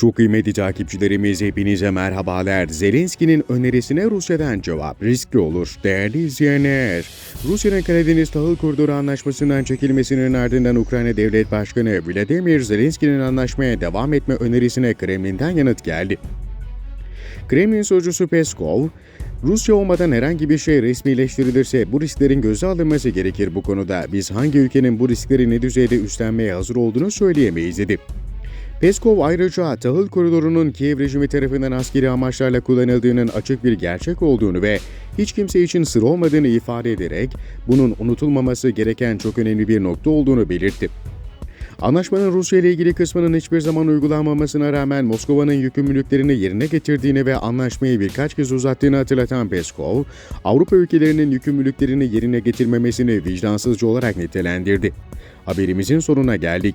Çok kıymetli takipçilerimiz hepinize merhabalar. Zelenski'nin önerisine Rusya'dan cevap riskli olur. Değerli izleyenler, Rusya'nın Karadeniz Tahıl Koridoru Anlaşması'ndan çekilmesinin ardından Ukrayna Devlet Başkanı Vladimir Zelenski'nin anlaşmaya devam etme önerisine Kremlin'den yanıt geldi. Kremlin sözcüsü Peskov, Rusya olmadan herhangi bir şey resmileştirilirse bu risklerin göze alınması gerekir bu konuda. Biz hangi ülkenin bu riskleri ne düzeyde üstlenmeye hazır olduğunu söyleyemeyiz dedi. Peskov ayrıca tahıl koridorunun Kiev rejimi tarafından askeri amaçlarla kullanıldığının açık bir gerçek olduğunu ve hiç kimse için sır olmadığını ifade ederek bunun unutulmaması gereken çok önemli bir nokta olduğunu belirtti. Anlaşmanın Rusya ile ilgili kısmının hiçbir zaman uygulanmamasına rağmen Moskova'nın yükümlülüklerini yerine getirdiğini ve anlaşmayı birkaç kez uzattığını hatırlatan Peskov, Avrupa ülkelerinin yükümlülüklerini yerine getirmemesini vicdansızca olarak nitelendirdi. Haberimizin sonuna geldik.